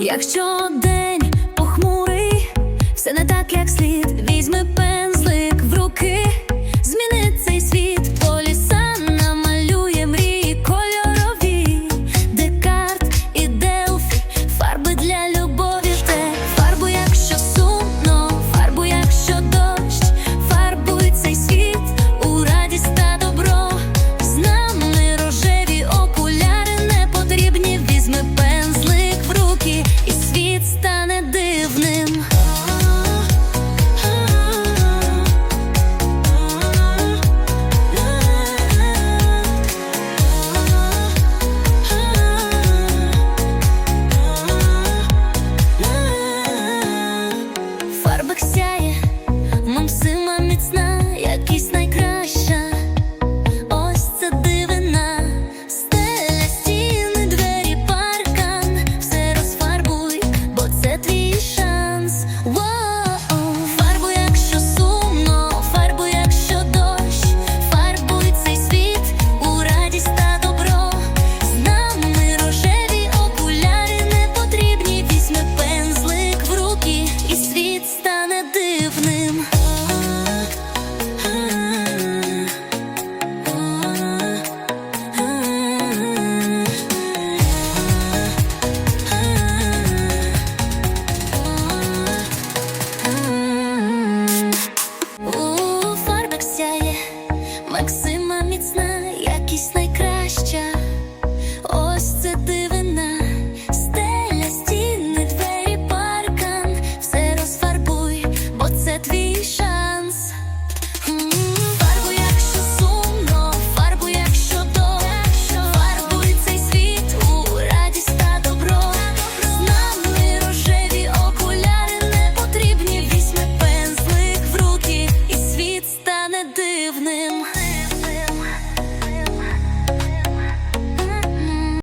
Якщо день похмурий, все не так, як слід, візьми пен.